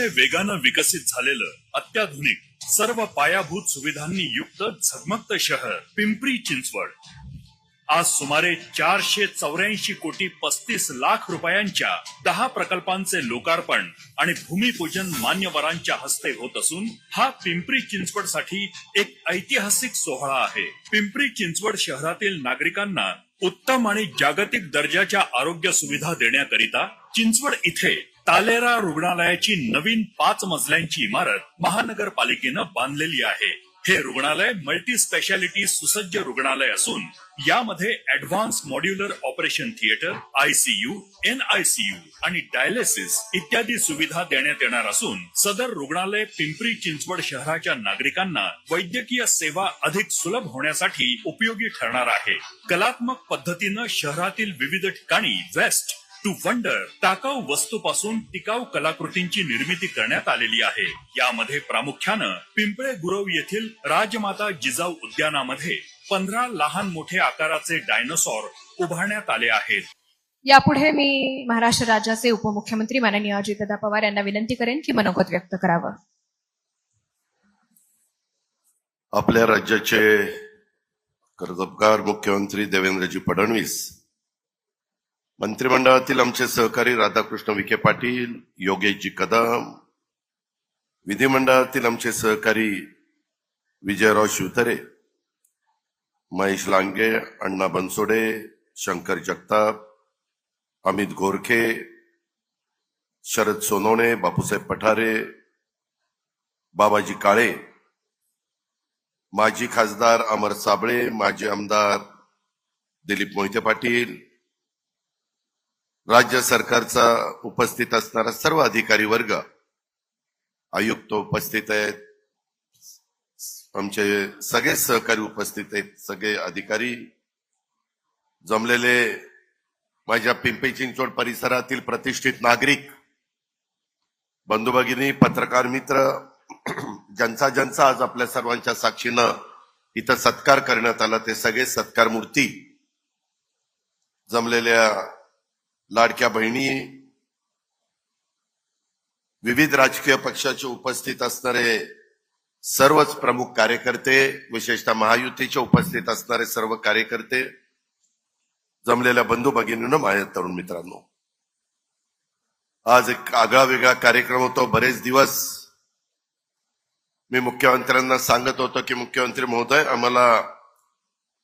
अतिशय वेगानं विकसित झालेलं अत्याधुनिक सर्व पायाभूत सुविधांनी युक्त झगमगत शहर पिंपरी चिंचवड. आज सुमारे चारशे चौऱ्याऐंशी कोटी पस्तीस लाख रुपयांच्या दहा प्रकल्पांचे लोकार्पण आणि भूमिपूजन मान्यवरांच्या हस्ते होत असून हा पिंपरी चिंचवडसाठी एक ऐतिहासिक सोहळा आहे. पिंपरी चिंचवड शहरातील नागरिकांना उत्तम आणि जागतिक दर्जाच्या आरोग्य सुविधा देण्याकरिता चिंचवड इथे तालेरा रुग्णालयाची नवीन पाच मजल्यांची इमारत महानगरपालिकेनं बांधलेली आहे. हे रुग्णालय मल्टी स्पेशालिटी सुसज्ज रुग्णालय असून यामध्ये advance modular operation theatre ICU NICU आणि डायलिसिस इत्यादी सुविधा देण्यात येणार असून सदर रुग्णालय पिंपरी चिंचवड शहराच्या नागरिकांना वैद्यकीय सेवा अधिक सुलभ होण्यासाठी उपयोगी ठरणार आहे. कलात्मक पद्धतीनं शहरातील विविध ठिकाणी वेस्ट टू वंडर टाकाऊ वस्तूपासून टिकाऊ कलाकृतींची निर्मिती करण्यात आलेली आहे. यामध्ये प्रामुख्यानं पिंपळे गुरव येथील राजमाता जिजाऊ उद्यानामध्ये पंधरा लहान मोठे आकाराचे डायनोसॉर उभारण्यात आले आहेत. यापुढे मी महाराष्ट्र राज्याचे उपमुख्यमंत्री माननीय अजितदादा पवार यांना विनंती करेन की मनोगत व्यक्त करावं. आपल्या राज्याचे कर्तबगार मुख्यमंत्री देवेंद्रजी फडणवीस मंत्रिमंडळातील आमचे सहकारी राधाकृष्ण विखे पाटील योगेशजी कदम विधिमंडळातील आमचे सहकारी विजयराव शिवतरे महेश लांगे अण्णा बनसोडे शंकर जगताप अमित गोरखे शरद सोनवणे बापूसाहेब पठारे बाबाजी काळे माजी खासदार अमर साबळे माजी आमदार दिलीप मोहिते पाटील राज्य सरकारचा उपस्थित असणारा सर्व अधिकारी वर्ग आयुक्त उपस्थित आहेत आमचे सगळे सहकारी उपस्थित आहेत सगळे अधिकारी जमलेले माझ्या पिंपरी चिंचवड परिसरातील प्रतिष्ठित नागरिक बंधू भगिनी पत्रकार मित्र ज्यांचा ज्यांचा आज आपल्या सर्वांच्या साक्षीनं इथं सत्कार करण्यात आला ते सगळे सत्कार मूर्ती जमलेल्या लाडक्या बहिणी विविध राजकीय पक्षाचे उपस्थित असणारे सर्वच प्रमुख कार्यकर्ते विशेषतः महायुतीचे उपस्थित असणारे सर्व कार्यकर्ते जमलेल्या बंधू भगिनीनं माझ्या तरुण मित्रांनो. आज एक आगळा वेगळा कार्यक्रम होतो. बरेच दिवस मी मुख्यमंत्र्यांना सांगत होतो की मुख्यमंत्री महोदय आम्हाला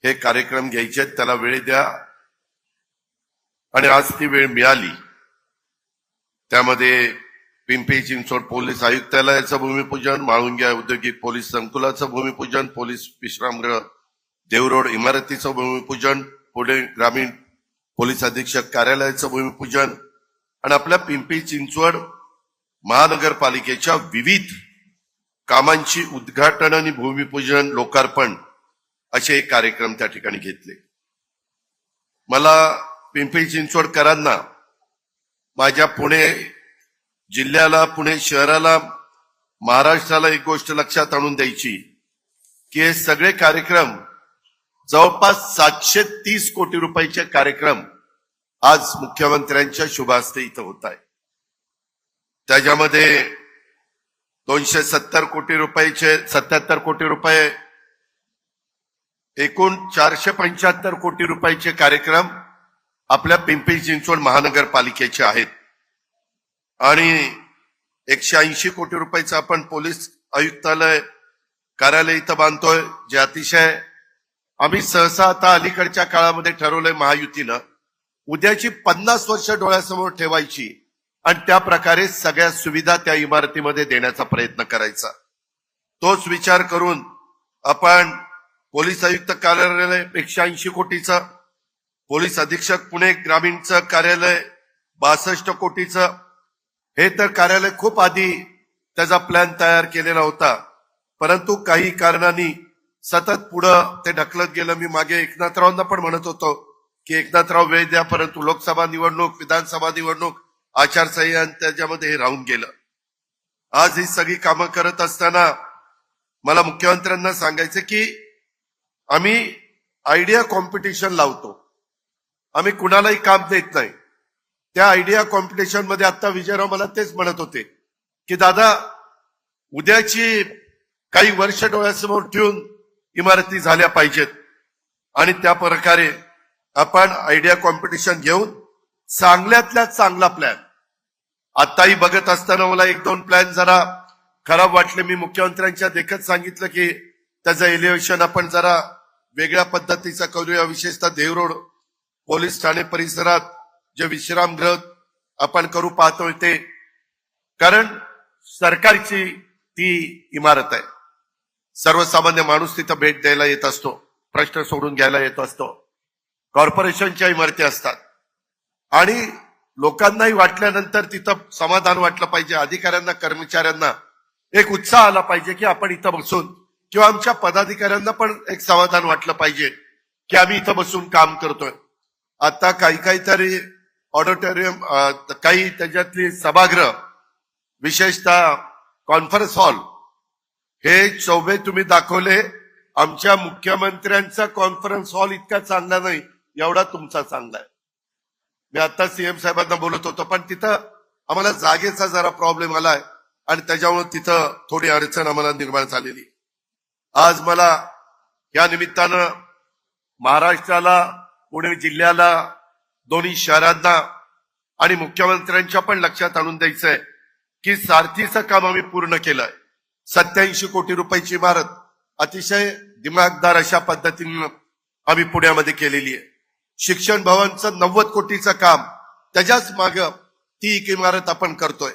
हे कार्यक्रम घ्यायचे त्याला वेळ द्या. आणि आज ती वेळ मिळाली. त्यामध्ये पिंपरी चिंचवड पोलीस आयुक्तालयाचं भूमिपूजन माळुंग्या औद्योगिक पोलीस संकुलाचं भूमिपूजन पोलीस विश्रामगृह देवरोड इमारतीचं भूमिपूजन पुणे ग्रामीण पोलीस अधीक्षक कार्यालयाचं भूमिपूजन आणि आपल्या पिंपरी चिंचवड महानगरपालिकेच्या विविध कामांची उद्घाटन आणि भूमिपूजन लोकार्पण असे एक कार्यक्रम त्या ठिकाणी घेतले. मला पिंपरी चिंचवडकरांना माझ्या पुणे जिल्ह्याला पुणे शहराला महाराष्ट्राला एक गोष्ट लक्षात आणून द्यायची की हे सगळे कार्यक्रम जवळपास सातशे तीस कोटी रुपयाचे कार्यक्रम आज मुख्यमंत्र्यांच्या शुभहस्ते इथं होत आहे. त्याच्यामध्ये दोनशे सत्तर कोटी रुपयाचे सत्याहत्तर कोटी रुपये एकूण चारशे पंच्याहत्तर कोटी रुपयाचे कार्यक्रम आपल्या पिंपरी चिंचवड महानगरपालिकेचे आहेत. आणि एकशे ऐंशी कोटी रुपयाचं आपण पोलीस आयुक्तालय कार्यालय इथं बांधतोय जे अतिशय आम्ही सहसा आता अलीकडच्या काळामध्ये ठरवलंय महायुतीनं. उद्याची पन्नास वर्ष डोळ्यासमोर ठेवायची आणि त्या प्रकारे सगळ्या सुविधा त्या इमारतीमध्ये देण्याचा प्रयत्न करायचा. तोच विचार करून आपण पोलीस आयुक्त कार्यालय एकशे ऐंशी कोटीचं पोलीस अधीक्षक पुणे ग्रामीणचं कार्यालय बासष्ट कोटीचं. हे तर कार्यालय खूप आधी त्याचा प्लॅन तयार केलेला होता. परंतु काही कारणांनी सतत पुढं ते ढकलत गेलं. मी मागे एकनाथरावांना पण म्हणत होतो की एकनाथराव वेळ द्या परंतु लोकसभा निवडणूक विधानसभा निवडणूक आचारसंहिता आणि त्याच्यामध्ये हे राहून गेलं. आज ही सगळी कामं करत असताना मला मुख्यमंत्र्यांना सांगायचं की आम्ही आयडिया कॉम्पिटिशन लावतो. आम्ही कुणालाही काम देत नाही. त्या आयडिया कॉम्पिटिशनमध्ये आता विजयराव मला तेच म्हणत होते की दादा उद्याची काही वर्ष डोळ्यासमोर ठेवून इमारती झाल्या पाहिजेत. आणि त्या प्रकारे आपण आयडिया कॉम्पिटिशन घेऊन चांगल्यातल्या चांगला प्लॅन आताही बघत असताना मला एक दोन प्लॅन जरा खराब वाटले. मी मुख्यमंत्र्यांच्या देखत सांगितलं की त्याचं एलिव्हेशन आपण जरा वेगळ्या पद्धतीचा करूया. विशेषतः देवरोड पोलीस ठाणे परिसरात जे विश्रामगृह आपण करू पाहतोय ते कारण सरकारची ती इमारत आहे. सर्वसामान्य माणूस तिथं भेट द्यायला येत असतो प्रश्न सोडून घ्यायला येत असतो. कॉर्पोरेशनच्या इमारती असतात. आणि लोकांनाही वाटल्यानंतर तिथं समाधान वाटलं पाहिजे अधिकाऱ्यांना कर्मचाऱ्यांना एक उत्साह आला पाहिजे की आपण इथं बसून किंवा आमच्या पदाधिकाऱ्यांना पण एक समाधान वाटलं पाहिजे की आम्ही इथं बसून काम करतोय. आता काही काहीतरी ऑडिटोरियम काही त्याच्यातली सभागृह विशेषतः कॉन्फरन्स हॉल हे चौबे तुम्ही दाखवले. आमच्या मुख्यमंत्र्यांचा कॉन्फरन्स हॉल इतका चांगला नाही एवढा तुमचा चांगला आहे. मी आता सीएम साहेबांना बोलत होतो पण तिथं आम्हाला जागेचा जरा प्रॉब्लेम आलाय आणि त्याच्यामुळे तिथं थोडी अडचण आम्हाला निर्माण झालेली. आज मला या निमित्तानं महाराष्ट्राला पुणे जिल्ह्याला दोन्ही शहरांना आणि मुख्यमंत्र्यांच्या पण लक्षात आणून द्यायचंय की सारथीचं काम आम्ही पूर्ण केलंय. सत्याऐंशी कोटी रुपयाची इमारत अतिशय दिमागदार अशा पद्धतीनं आम्ही पुण्यामध्ये केलेली आहे. शिक्षण भवनचं नव्वद कोटीचं काम त्याच्याच माग ती एक इमारत आपण करतोय.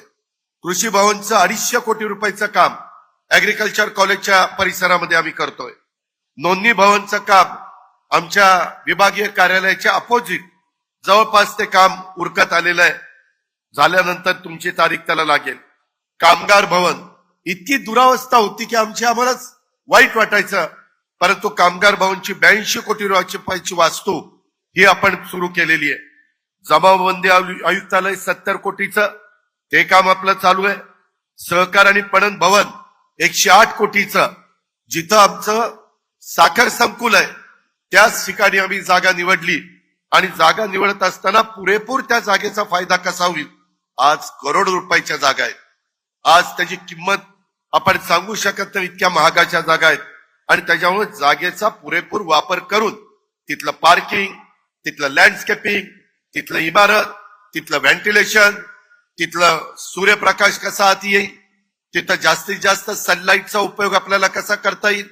कृषी भवनचं अडीचशे कोटी रुपयाचं काम ऍग्रिकल्चर कॉलेजच्या परिसरामध्ये आम्ही करतोय. नोंदणी भवनचं काम आमच्या विभागीय कार्यालयाच्या अपोजिट जवळपास ते काम उरकत आलेलं आहे. झाल्यानंतर तुमची तारीख त्याला लागेल. कामगार भवन. इतकी दुरावस्था होती की आमची आम्हालाच वाईट वाटायचं. परंतु कामगार भवनची ब्याऐंशी कोटी रुपयाची वास्तू ही आपण सुरू केलेली आहे. जमावबंदी आयु- आयुक्तालय सत्तर कोटीचं. ते काम आपलं चालू आहे. सहकार आणि पणन भवन एकशे आठ कोटीचं. जिथं आमचं साखर संकुल आहे. त्याच ठिकाणी आम्ही जागा निवडली. आणि जागा निवडत असताना पुरेपूर त्या जागेचा फायदा कसा होईल? आज करोड रुपयाच्या जागा आहेत. आज त्याची किंमत आपण सांगू शकत नाही इतक्या महागाच्या जागा आहेत. आणि त्याच्यामुळे जागेचा पुरेपूर वापर करून तिथलं पार्किंग तिथलं लँडस्केपिंग तिथलं इमारत तिथलं व्हेंटिलेशन तिथलं सूर्यप्रकाश कसा आत येईल तिथं जास्तीत जास्त सनलाईटचा उपयोग आपल्याला कसा करता येईल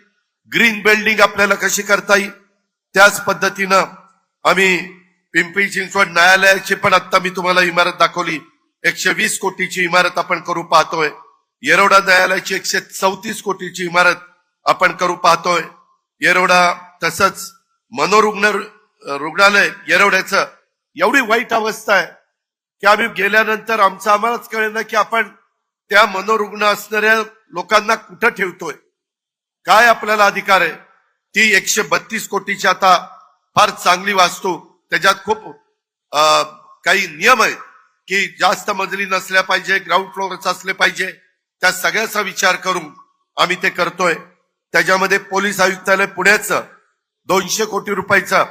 ग्रीन बिल्डिंग आपल्याला कशी करता येईल त्याच पद्धतीनं आम्ही पिंपरी चिंचवड न्यायालयाची पण आता मी तुम्हाला इमारत दाखवली. एकशे वीस कोटीची इमारत आपण करू पाहतोय. येरवडा न्यायालयाची एकशे चौतीस कोटीची इमारत आपण करू पाहतोय. येरवडा तसंच मनोरुग्ण रुग्णालय येरवड्याचं एवढी वाईट अवस्था आहे की आम्ही गेल्यानंतर आमचं आम्हालाच कळेल की आपण त्या मनोरुग्ण असणाऱ्या लोकांना कुठं ठेवतोय. काय आपल्याला अधिकार आहे? ती एकशे बत्तीस कोटीची आता फार चांगली वाचतो त्याच्यात खूप काही नियम आहेत की जास्त मजली नसल्या पाहिजे ग्राउंड फ्लोअरच असले पाहिजे. त्या सगळ्याचा विचार करून आम्ही ते करतोय. त्याच्यामध्ये पोलीस आयुक्तालय पुण्याचं दोनशे कोटी रुपयाचं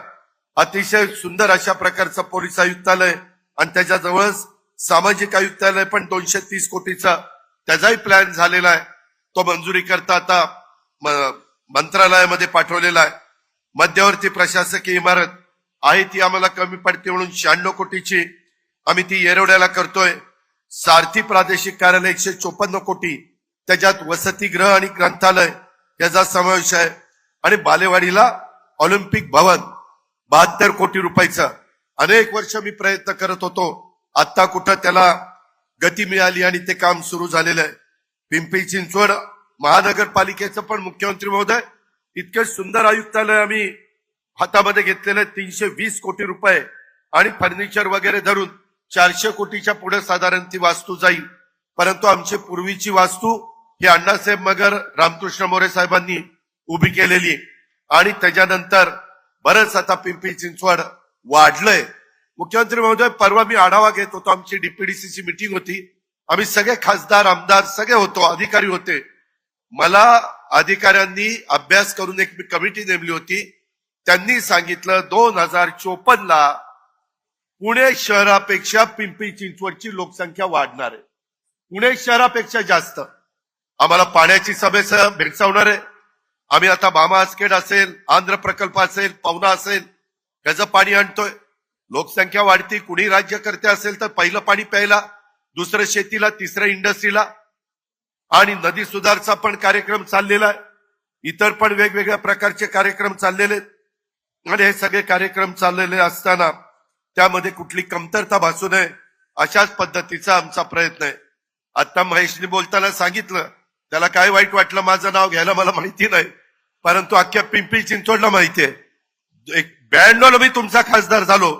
अतिशय सुंदर अशा प्रकारचं पोलीस आयुक्तालय आणि त्याच्याजवळच सामाजिक आयुक्तालय पण दोनशे तीस कोटीचा. त्याचाही प्लॅन झालेला आहे. तो मंजुरी करता आता मंत्रालयामध्ये पाठवलेला आहे. मध्यवर्ती प्रशासकीय इमारत आहे ती आम्हाला कमी पडते म्हणून शहाण्णव कोटीची आम्ही ती येरवड्याला करतोय. सारथी प्रादेशिक कार्यालय एकशे चोपन्न कोटी त्याच्यात वसतिगृह आणि ग्रंथालय याचा समावेश आहे. आणि बालेवाडीला ऑलिम्पिक भवन बहात्तर कोटी रुपयाचं. अनेक वर्ष मी प्रयत्न करत होतो. आता कुठं त्याला गती मिळाली आणि ते काम सुरू झालेलं आहे. पिंपरी चिंचवड महानगरपालिकेचं पण मुख्यमंत्री महोदय इतके सुंदर आयुक्तालय आम्ही हातामध्ये घेतलेलं आहे तीनशे वीस कोटी रुपये आणि फर्निचर वगैरे धरून चारशे कोटीच्या पुढे साधारण ती वास्तू जाईल. परंतु आमची पूर्वीची वास्तू ही अण्णासाहेब मगर रामकृष्ण मोरे साहेबांनी उभी केलेली आणि त्याच्यानंतर बरंच आता पिंपरी चिंचवड वाढलंय. मुख्यमंत्री महोदय परवा मी आढावा घेत होतो. आमची डीपीडीसीची मिटिंग होती. आम्ही सगळे खासदार आमदार सगळे होतो अधिकारी होते. मला अधिकाऱ्यांनी अभ्यास करून एक कमिटी नेमली होती. त्यांनी सांगितलं दोन हजार चोपन्न ला पुणे शहरापेक्षा पिंपरी चिंचवडची लोकसंख्या वाढणार आहे. पुणे शहरापेक्षा जास्त. आम्हाला पाण्याची समस्या भेडसावणार आहे. आम्ही आता भामा आसखेड असेल आंध्र प्रकल्प असेल पवना असेल त्याचं पाणी आणतोय. लोकसंख्या वाढती कुणी राज्यकर्ते असेल तर पहिलं पाणी प्यायला दुसरं शेतीला तिसरं इंडस्ट्रीला. आणि नदी सुधारचा पण कार्यक्रम चाललेला आहे. इतर पण वेगवेगळ्या प्रकारचे कार्यक्रम चाललेले आहेत. आणि हे सगळे कार्यक्रम चाललेले असताना त्यामध्ये कुठली कमतरता भासू नये अशाच पद्धतीचा आमचा प्रयत्न आहे. आता महेशने बोलताना सांगितलं त्याला काय वाईट वाटलं माझं नाव घ्यायला मला माहिती नाही परंतु अख्ख्या पिंपरी चिंचवडला माहिती आहे. एक ब्याण्णवला मी तुमचा खासदार झालो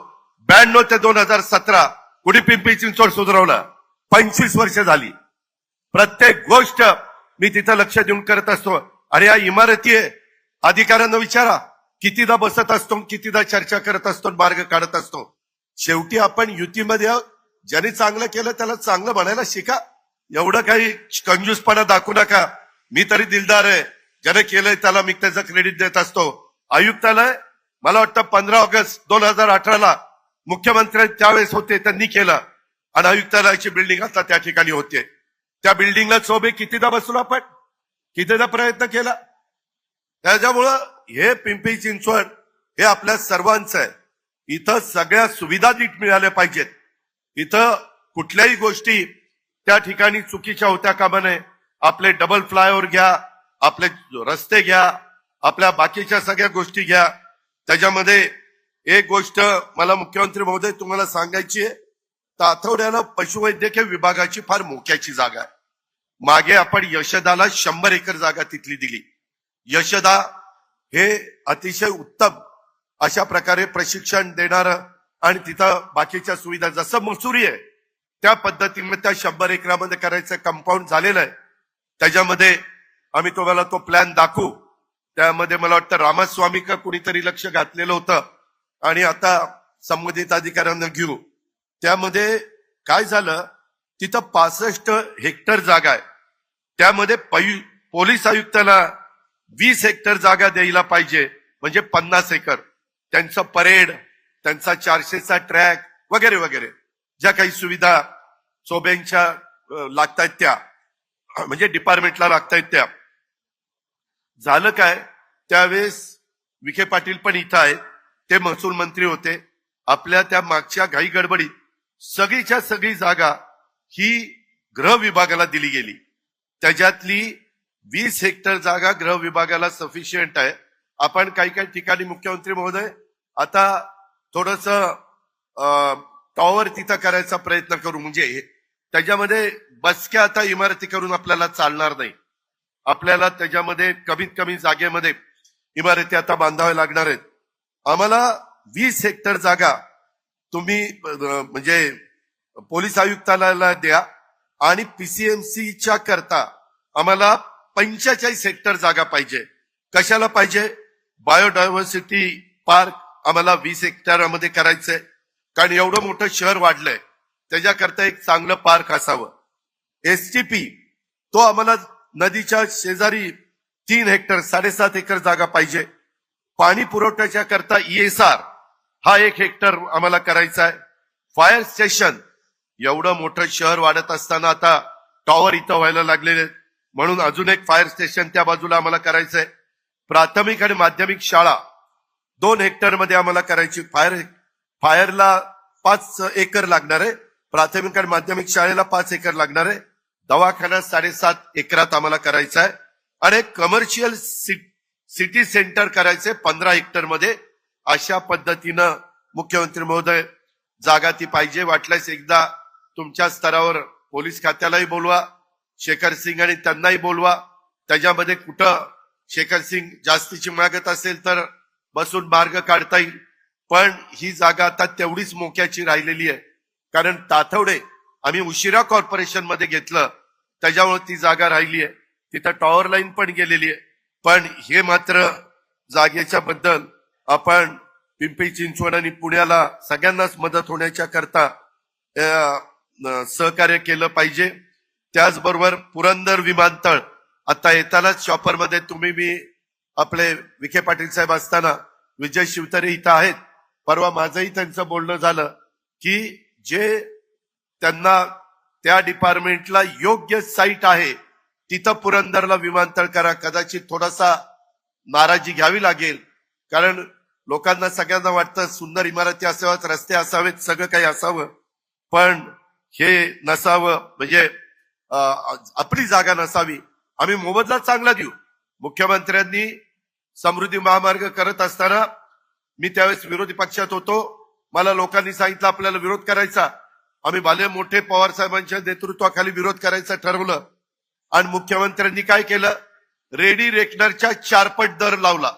ब्याण्णव ते दोन हजार सतरा कुणी पिंपरी चिंचवड सुधारवला? पंचवीस वर्ष झाली. प्रत्येक गोष्ट मी तिथं लक्ष देऊन करत असतो. अरे या इमारती आहे. अधिकाऱ्यांना विचारा. कितीदा बसत असतो कितीदा चर्चा करत असतो मार्ग काढत असतो. शेवटी आपण युतीमध्ये ज्याने चांगलं केलं त्याला चांगलं म्हणायला शिका. एवढं काही कंजूसपणा दाखवू नका. मी तरी दिलदार आहे. ज्याने केलंय त्याला मी त्याचं क्रेडिट देत असतो. आयुक्तालय मला वाटतं पंधरा ऑगस्ट दोन हजार अठराला मुख्यमंत्री त्यावेळेस होते त्यांनी केलं. आणि आयुक्तालयाची बिल्डिंग आता त्या ठिकाणी होते. त्या बिल्डिंगला चोबे कितीदा बसलो आपण? कितीदा प्रयत्न केला? त्याच्यामुळं हे पिंपरी चिंचवड हे आपल्या सर्वांचं आहे. इथं सगळ्या सुविधा नीट मिळाल्या पाहिजेत. इथं कुठल्याही गोष्टी त्या ठिकाणी चुकीच्या होत्या कामा नये. आपले डबल फ्लायओव्हर घ्या आपले रस्ते घ्या आपल्या बाकीच्या सगळ्या गोष्टी घ्या. त्याच्यामध्ये एक गोष्ट मला मुख्यमंत्री महोदय तुम्हाला सांगायची आहे. तर आठवड्याला पशुवैद्यकीय विभागाची फार मोक्याची जागा आहे. मागे आपण यशदाला शंभर एकर जागा तिथली दिली. यशदा हे अतिशय उत्तम अशा प्रकारे प्रशिक्षण देणार आणि तिथं बाकीच्या सुविधा जसं मसुरी आहे त्या पद्धतीने त्या शंभर एकरामध्ये करायचं कंपाऊंड झालेलं आहे. त्याच्यामध्ये आम्ही तुम्हाला तो प्लॅन दाखवू. त्यामध्ये मला वाटतं रामास्वामी का कुणीतरी लक्ष घातलेलं होतं. आणि आता संबंधित अधिकाऱ्यांना घेऊ. त्यामध्ये काय झालं? तिथं पासष्ट हेक्टर जागा आहे. त्यामध्ये पोलीस आयुक्ताला वीस हेक्टर जागा द्यायला पाहिजे म्हणजे पन्नास एकर. त्यांचं परेड त्यांचा चारशेचा ट्रॅक वगैरे वगैरे. ज्या काही सुविधा चोब्यांच्या लागतायत त्या. म्हणजे डिपार्टमेंटला लागतायत त्या. झालं काय? त्यावेळेस विखे पाटील पण इथं आहेत. ते महसूल मंत्री होते. आपल्या त्या मागच्या घाई गडबडीत सगळीच्या सगळी जागा ही गृह विभागाला दिली गेली. त्याच्यातली वीस हेक्टर जागा गृह विभागाला सफिशियंट आहे. आपण काही काही ठिकाणी मुख्यमंत्री महोदय आता थोडस टॉवर तिथं करायचा प्रयत्न करू. म्हणजे हे- त्याच्यामध्ये बसक्या आता इमारती करून आपल्याला चालणार नाही. आपल्याला त्याच्यामध्ये कमीत कमी जागेमध्ये इमारती आता बांधाव्या लागणार आहेत. आम्हाला वीस हेक्टर जागा तुम्ही म्हणजे पोलीस आयुक्तालयाला द्या आणि पीसीएमसीच्या करता आम्हाला पंचेचाळीस हेक्टर जागा पाहिजे. कशाला पाहिजे? बायोडायव्हर्सिटी पार्क आम्हाला वीस हेक्टरमध्ये करायचंय. कारण एवढं मोठं शहर वाढलंय. त्याच्याकरता एक चांगलं पार्क असावं. एसटीपी तो आम्हाला नदीच्या शेजारी तीन हेक्टर साडेसात एकर जागा पाहिजे. पाणी पुरवठ्याच्या करता ईएसआर हा एक हेक्टर आम्हाला करायचा आहे. फायर स्टेशन एवढं मोठं शहर वाढत असताना आता टॉवर इथं व्हायला लागलेले आहेत. म्हणून अजून एक फायर स्टेशन त्या बाजूला आम्हाला करायचंय. प्राथमिक आणि माध्यमिक शाळा दोन हेक्टरमध्ये आम्हाला करायची. फायर फायरला पाच एकर लागणार आहे. प्राथमिक आणि माध्यमिक शाळेला पाच एकर लागणार आहे. दवाखाना साडेसात एकरात आम्हाला करायचा आहे. आणि कमर्शियल सिटी सेंटर करायचंय पंधरा हेक्टरमध्ये. अशा पद्धतीनं मुख्यमंत्री महोदय जागा ती पाहिजे वाटल्यास एकदा तुमच्या स्तरावर पोलीस खात्यालाही बोलवा शेखर सिंग आणि त्यांनाही बोलवा. त्याच्यामध्ये कुठं शेखर सिंग जास्तीची मागत असेल तर बसून मार्ग काढता येईल. पण ही जागा आता तेवढीच मोक्याची राहिलेली आहे. कारण ताथवडे आम्ही उशिरा कॉर्पोरेशनमध्ये घेतलं त्याच्यामुळे ती जागा राहिली आहे. तिथं टॉवर लाईन पण गेलेली आहे. पण हे मात्र जागेच्या बद्दल आपण पिंपरी चिंचवड आणि पुण्याला सगळ्यांनाच मदत होण्याच्या करता सहकार्य केलं पाहिजे. त्याचबरोबर पुरंदर विमानतळ आता येतानाच शॉपरमध्ये तुम्ही मी आपले विखे पाटील साहेब असताना विजय शिवतरे इथं आहेत. परवा माझंही त्यांचं बोलणं झालं की जे त्यांना त्या डिपार्टमेंटला योग्य साईट आहे तिथं पुरंदरला विमानतळ करा. कदाचित थोडासा नाराजी घ्यावी लागेल. कारण लोकांना सगळ्यांना वाटतं सुंदर इमारती असाव्यात रस्ते असावेत सगळं काही असावं. पण हे नसावं म्हणजे आपली जागा नसावी. आम्ही मोबदला चांगला देऊ. मुख्यमंत्र्यांनी समृद्धी महामार्ग करत असताना मी त्यावेळेस विरोधी पक्षात होतो. मला लोकांनी सांगितलं आपल्याला विरोध करायचा. आम्ही भले मोठे पवार साहेबांच्या नेतृत्वाखाली विरोध करायचं ठरवलं. आणि मुख्यमंत्र्यांनी काय केलं? रेडी रेकनरच्या चारपट दर लावला.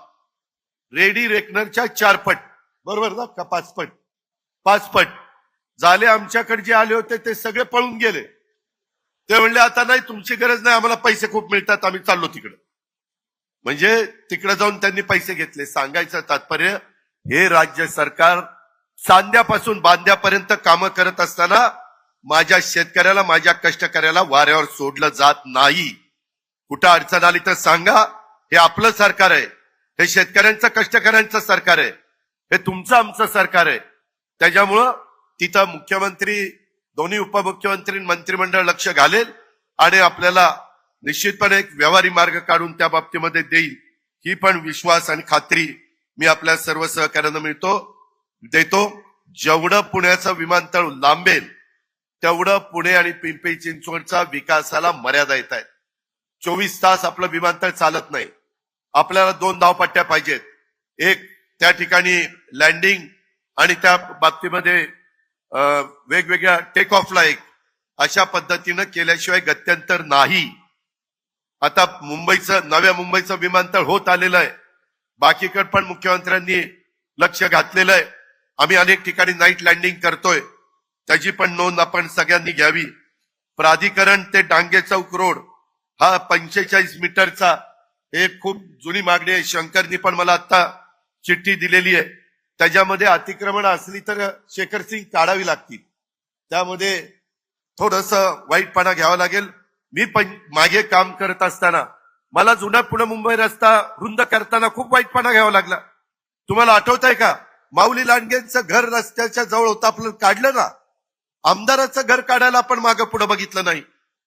रेडी रेकनरच्या चारपट. बरोबर ना? का पाचपट? पाचपट. झाले आमच्याकडे जे आले होते ते सगळे पळून गेले. ते म्हणले आता नाही तुमची गरज नाही आम्हाला पैसे खूप मिळतात आम्ही चाललो तिकडे. म्हणजे तिकडे जाऊन त्यांनी पैसे घेतले. सांगायचं तात्पर्य हे राज्य सरकार सांध्यापासून बांध्यापर्यंत कामं करत असताना माझ्या शेतकऱ्याला माझ्या कष्टकऱ्याला वाऱ्यावर सोडलं जात नाही. कुठं अडचण आली तर सांगा. हे आपलं सरकार आहे. हे शेतकऱ्यांचं कष्टकऱ्यांचं सरकार आहे. हे तुमचं आमचं सरकार आहे. त्याच्यामुळं तिथं मुख्यमंत्री दोन्ही उपमुख्यमंत्री मंत्रिमंडळ लक्ष घालेल आणि आपल्याला निश्चितपणे एक व्यवहारी मार्ग काढून त्या बाबतीमध्ये देईल ही पण विश्वास आणि खात्री मी आपल्या सर्व सहकार्यांना मिळतो देतो. जेवढं पुण्याचं विमानतळ लांबेल तेवढं पुणे आणि पिंपरी चिंचवडचा विकासाला मर्यादा येत आहेत. चोवीस तास आपलं विमानतळ चालत नाही. आपल्याला दोन धावपट्ट्या पाहिजेत. एक त्या ठिकाणी लँडिंग आणि त्या बाबतीमध्ये वेगवेगळ्या टेक ऑफला एक अशा पद्धतीनं केल्याशिवाय गत्यंतर नाही. आता मुंबईचं नव्या मुंबईचं विमानतळ होत आलेलं आहे. बाकीकडे पण मुख्यमंत्र्यांनी लक्ष घातलेलं आहे. आम्ही अनेक ठिकाणी नाईट लँडिंग करतोय. त्याची पण नोंद आपण सगळ्यांनी घ्यावी. प्राधिकरण ते डांगे चौक रोड हा पंचेचाळीस मीटरचा एक खूप जुनी मागणी आहे. शंकरनी पण मला आता चिठ्ठी दिलेली आहे. त्याच्यामध्ये अतिक्रमण असली तर शेखर सिंग काढावी लागतील. त्यामध्ये थोडस वाईटपणा घ्यावा लागेल. मी पण मागे काम करत असताना मला जुना पुणे मुंबई रस्ता रुंद करताना खूप वाईटपणा घ्यावा लागला. तुम्हाला आठवत आहे का? माऊली लांडगेंचं घर रस्त्याच्या जवळ होतं. आपलं काढलं ना? आमदाराचं घर काढायला आपण मागे पुढे बघितलं नाही.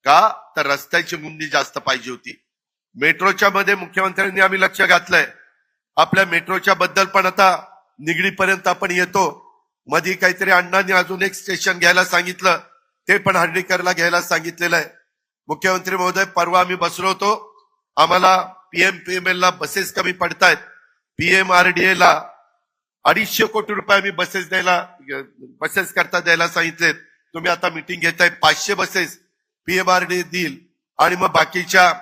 का? तर रस्त्याची मुंडी जास्त पाहिजे होती. मेट्रोच्या मध्ये मुख्यमंत्र्यांनी आम्ही लक्ष घातलंय. आपल्या मेट्रोच्या बद्दल पण आता निगडीपर्यंत आपण येतो. मध्ये काहीतरी अण्णांनी अजून एक स्टेशन घ्यायला सांगितलं. ते पण हर्डीकरला घ्यायला सांगितलेलं आहे. मुख्यमंत्री महोदय परवा आम्ही बसलो होतो. आम्हाला पीएम पीएमएल ला बसेस कमी पडतायत. पीएमआरडीए ला अडीचशे कोटी रुपये आम्ही बसेस द्यायला बसेस करता द्यायला सांगितलेत. तुम्ही आता मिटिंग घेताय पाचशे बसेस पीएमआरडीए देईल. आणि मग बाकीच्या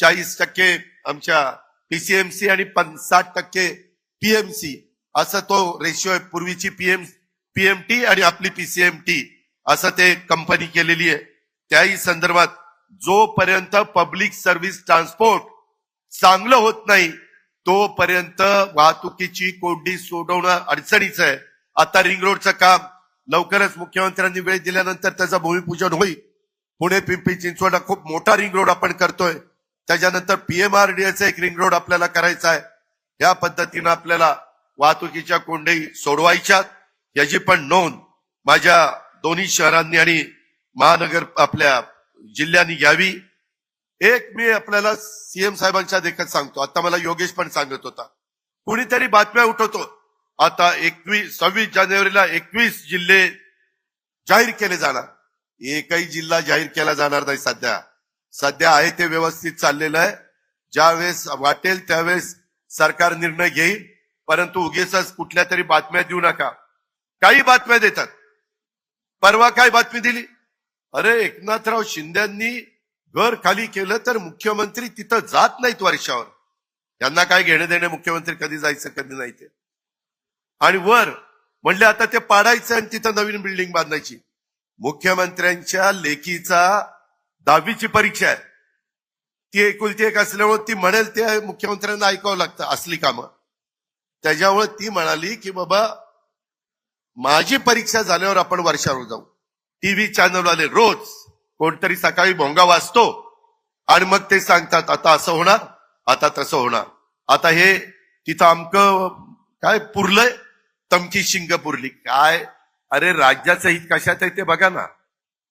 चाळीस टक्के आमच्या पीसीएमसी आणि पन- साठ टक्के पीएमसी असं तो रेशिओ आहे पूर्वीची पीएम पीएमटी आणि आपली पीसीएमटी असं ते कंपनी केलेली आहे. त्याही संदर्भात जोपर्यंत पब्लिक सर्व्हिस ट्रान्सपोर्ट चांगलं होत नाही तोपर्यंत वाहतुकीची कोंडी सोडवणं अडचणीचं आहे. आता रिंग रोडचं काम लवकरच मुख्यमंत्र्यांनी वेळ दिल्यानंतर त्याचं भूमिपूजन होईल. पुणे पिंपरी चिंचवडला खूप मोठा रिंग रोड आपण करतोय. त्याच्यानंतर पीएमआरडीएचा एक रिंग रोड आपल्याला करायचा आहे. या पद्धतीनं आपल्याला वाहतुकीच्या कोंडी सोडवायच्यात याची पण नोंद माझ्या दोन्ही शहरांनी आणि महानगर आपल्या जिल्ह्यांनी घ्यावी. एक मी आपल्याला सीएम साहेबांच्या देखत सांगतो. आता मला योगेश पण सांगत होता. कुणीतरी बातम्या उठवतो. आता एकवीस सव्वीस जानेवारीला एकवीस जिल्हे जाहीर केले जाणार. एकही जिल्हा जाहीर केला जाणार नाही सध्या. सध्या आहे ते व्यवस्थित चाललेलं आहे. ज्यावेळेस वाटेल त्यावेळेस सरकार निर्णय घेईल. परंतु उगेच कुठल्या तरी बातम्या देऊ नका. काही बातम्या देतात. परवा काय बातमी दिली? अरे एकनाथराव शिंदेनी घर खाली केलं तर मुख्यमंत्री तिथं जात नाहीत वर्षावर. त्यांना काय घेणं देणे मुख्यमंत्री कधी जायचं कधी नाही ते. आणि वर म्हणले आता ते पाडायचं आणि तिथं नवीन बिल्डिंग बांधायची. मुख्यमंत्र्यांच्या लेखीचा दहावीची परीक्षा आहे. ती एकुलती एक असल्यामुळे ती म्हणेल ते मुख्यमंत्र्यांना ऐकावं लागतं असली कामं. त्याच्यामुळे ती म्हणाली की बाबा माझी परीक्षा झाल्यावर आपण वर्षावर जाऊ. टीव्ही चॅनलवाले रोज कोणतरी सकाळी भोंगा वाचतो आणि मग ते सांगतात आता असं होणार आता तसं होणार. आता हे तिथं आमकं काय पुरलंय? तमकी शिंग पुरली. काय? अरे राज्याचं हित कशात आहे ते बघा ना.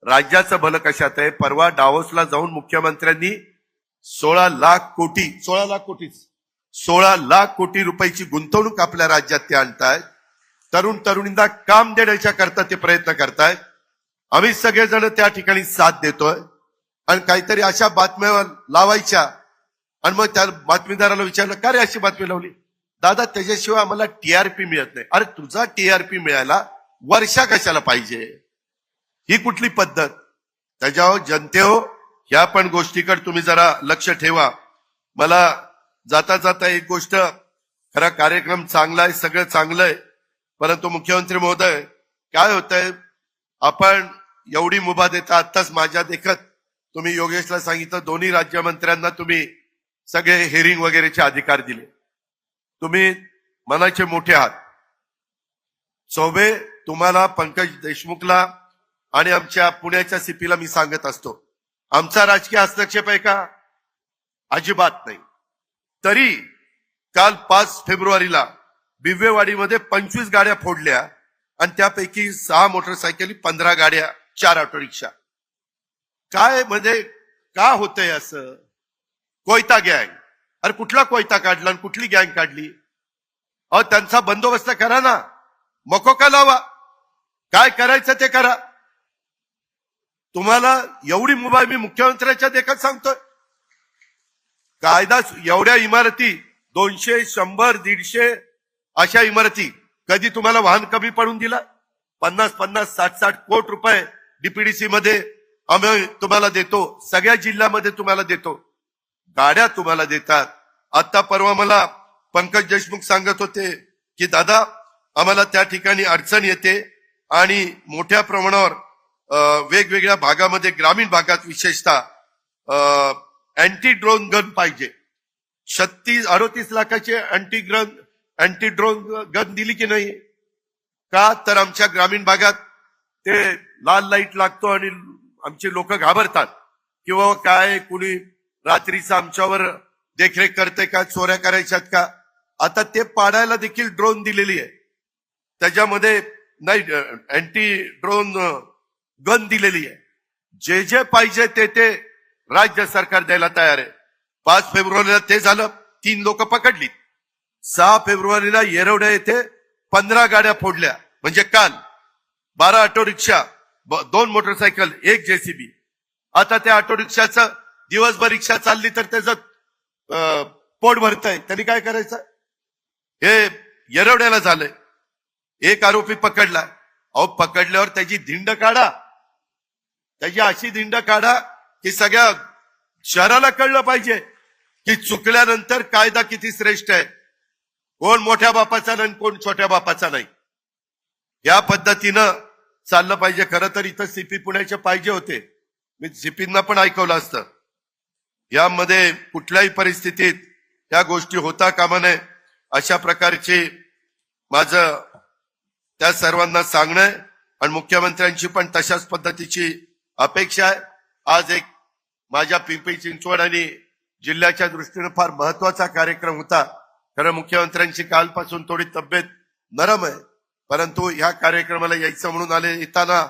राज्याचं भलं कशात आहे? परवा डावोसला जाऊन मुख्यमंत्र्यांनी सोळा लाख कोटी सोळा लाख कोटीच सोळा लाख कोटी रुपयाची गुंतवणूक आपल्या राज्यात ते आणतायत. तरुण तरुणींना काम देण्याच्या करता ते प्रयत्न करतायत. आम्ही सगळेजण त्या ठिकाणी साथ देतोय. आणि काहीतरी अशा बातम्या लावायच्या. आणि मग त्या बातमीदाराला विचारलं का रे अशी बातमी लावली? दादा त्याच्याशिवाय आम्हाला टीआरपी मिळत नाही. अरे तुझा टीआरपी मिळायला वर्षा कशाला पाहिजे? ही कुठली पद्धत? त्याच्यावर जनते हो ह्या पण गोष्टीकडे तुम्ही जरा लक्ष ठेवा. मला जाता जाता एक गोष्ट खरा कार्यक्रम चांगला आहे सगळं चांगलं आहे. परंतु मुख्यमंत्री महोदय काय होतंय? आपण एवढी मुभा देता आत्ताच माझ्या देखत तुम्ही योगेशला सांगितलं दोन्ही राज्यमंत्र्यांना तुम्ही सगळे हेरिंग वगैरेचे अधिकार दिले. तुम्ही मनाचे मोठे आहात. चौबे तुम्हाला पंकज देशमुखला आणि आमच्या पुण्याच्या सीपीला मी सांगत असतो आमचा राजकीय हस्तक्षेप आहे का? अजिबात नाही. तरी काल पाच फेब्रुवारीला बिव्यवाडीमध्ये पंचवीस गाड्या फोडल्या आणि त्यापैकी सहा मोटरसायकली पंधरा गाड्या चार ऑटो रिक्षा काय म्हणजे का होतंय असं? कोयता गँग. अरे कुठला कोयता काढला आणि कुठली गँग काढली? अहो त्यांचा बंदोबस्त करा ना. मकोका लावा? काय करायचं ते करा. तुम्हाला एवढी मुभा मी मुख्यमंत्र्याच्या देखत सांगतोय. कायदा एवढ्या इमारती दोनशे शंभर दीडशे अशा इमारती कधी तुम्हाला वाहन कमी पडून दिला? पन्नास पन्नास साठ साठ कोट रुपये डीपीडीसी मध्ये आम्ही तुम्हाला देतो सगळ्या जिल्ह्यामध्ये तुम्हाला देतो. गाड्या तुम्हाला देतात. आता परवा मला पंकज देशमुख सांगत होते की दादा आम्हाला त्या ठिकाणी अडचण येते आणि मोठ्या प्रमाणावर वेगवेगळ्या भागामध्ये ग्रामीण भागात विशेषतः अँटी ड्रोन गन पाहिजे. छत्तीस अडोतीस लाखाचे अँटी ग्रन अँटी ड्रोन गन दिली की नाही? का? तर आमच्या ग्रामीण भागात ते लाल लाइट लागतो आणि आमचे लोक घाबरतात. किंवा काय कुणी रात्रीचं आमच्यावर देखरेख करते का चोऱ्या करायच्यात का? आता ते पाडायला देखील ड्रोन दिलेली आहे. त्याच्यामध्ये नाही अँटी ड्रोन गन दिलेली आहे. जे जे पाहिजे ते ते राज्य सरकार द्यायला तयार आहे. पाच फेब्रुवारीला ते झालं तीन लोक पकडली सहा फेब्रुवारीला येरवड्या येथे पंधरा गाड्या फोडल्या. म्हणजे काल बारा ऑटो रिक्षा दोन मोटरसायकल एक जेसीबी आता त्या ऑटो रिक्षाचं दिवसभर रिक्षा चालली तर त्याचं अं, पोट भरतंय. त्यांनी काय करायचं? हे येरवड्याला झालंय. एक आरोपी पकडला. अहो पकडल्यावर त्याची धिंड काढा. त्याची अशी दिंड काढा की सगळ्या शहराला कळलं पाहिजे की चुकल्यानंतर कायदा किती श्रेष्ठ आहे. कोण मोठ्या बापाचा नाही कोण छोट्या बापाचा नाही. या पद्धतीनं चाललं पाहिजे. खरं तर इथं सीपी पुण्याचे पाहिजे होते. मी सीपींना पण ऐकवलं असतं. यामध्ये कुठल्याही परिस्थितीत या गोष्टी होता कामा नये. अशा प्रकारची माझं त्या सर्वांना सांगणं आणि मुख्यमंत्र्यांची पण तशाच पद्धतीची अपेक्षा आहे. आज एक माझ्या पिंपरी चिंचवड आणि जिल्ह्याच्या दृष्टीने फार महत्त्वाचा कार्यक्रम होता. कारण मुख्यमंत्र्यांची कालपासून थोडी तब्येत नरम आहे. परंतु ह्या कार्यक्रमाला यायचं म्हणून आले येताना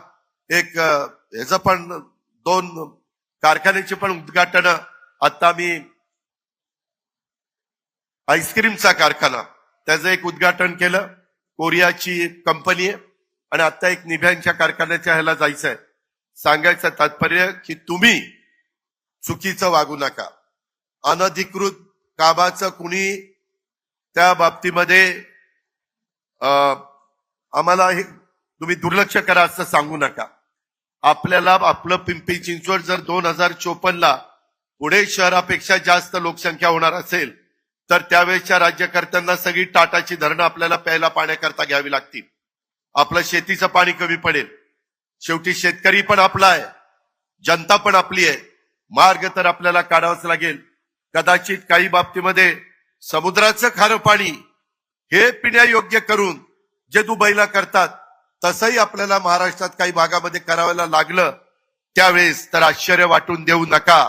एक ह्याचं पण दोन कारखान्याचे पण उद्घाटन. आता मी आईस्क्रीमचा कारखाना त्याचं एक उद्घाटन केलं. कोरियाची कंपनी आहे. आणि आता एक निभ्यांच्या कारखान्याच्या ह्याला जायचं आहे. सांगायचं तात्पर्य की तुम्ही चुकीचं वागू नका. अनधिकृत कामाचं कुणी त्या बाबतीमध्ये अं, आम्हाला हे तुम्ही दुर्लक्ष करा असं सांगू नका. आपल्याला आपलं पिंपरी चिंचवड जर दोन हजार चोपन्नला पुणे शहरापेक्षा जास्त लोकसंख्या होणार असेल तर त्यावेळेसच्या राज्यकर्त्यांना सगळी टाटाची धरणं आपल्याला प्यायला पाण्याकरता घ्यावी लागतील. आपलं शेतीचं पाणी कमी पडेल. शेवटी शेतकरी पण आपला आहे जनता पण आपली आहे. मार्ग तर आपल्याला काढावाच लागेल. कदाचित काही बाबतीमध्ये समुद्राचं खारं पाणी हे पिण्यायोग्य करून जे दुबईला करतात तसंही आपल्याला महाराष्ट्रात काही भागामध्ये करावायला लागलं त्यावेळेस तर आश्चर्य वाटून देऊ नका.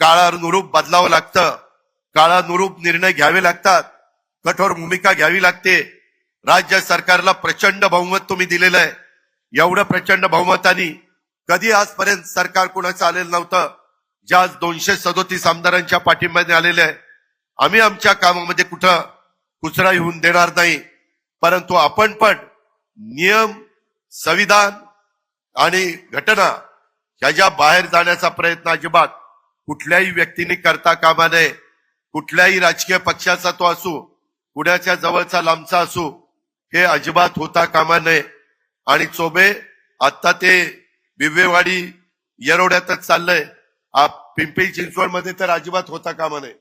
काळानुरूप बदलावं लागतं. काळानुरूप निर्णय घ्यावे लागतात. कठोर भूमिका घ्यावी लागते. राज्य सरकारला प्रचंड बहुमत तुम्ही दिलेलं आहे. एवढं प्रचंड बहुमतानी कधी आजपर्यंत सरकार कुणाचं आलेलं नव्हतं? जे आज दोनशे सदोतीस आमदारांच्या पाठिंब्याने आलेले आहे. आम्ही आमच्या कामामध्ये कुठं कुचरा होऊन देणार नाही. परंतु आपण पण नियम संविधान आणि घटना ह्याच्या बाहेर जाण्याचा प्रयत्न अजिबात कुठल्याही व्यक्तीने करता कामा नये. कुठल्याही राजकीय पक्षाचा तो असू कुणाच्या जवळचा लांबचा असू हे अजिबात होता कामा नये. आणि चोबे आता ते बिबवेवाडी येरवड्यातच चाललंय. पिंपरी चिंचवडमध्ये तर अजिबात होता कामा नये.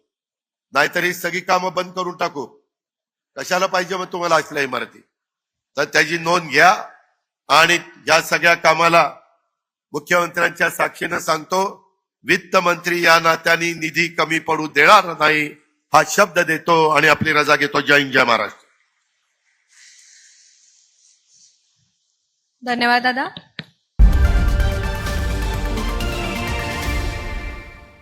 नाहीतर ही सगळी कामं बंद करून टाकू. कशाला पाहिजे मग तुम्हाला असल्या इमारती? तर त्याची नोंद घ्या आणि या सगळ्या कामाला मुख्यमंत्र्यांच्या साक्षीनं सांगतो वित्त मंत्री या नात्याने निधी कमी पडू देणार नाही हा शब्द देतो आणि आपली रजा घेतो जय हिंद जय महाराष्ट्र. धन्यवाद दादा.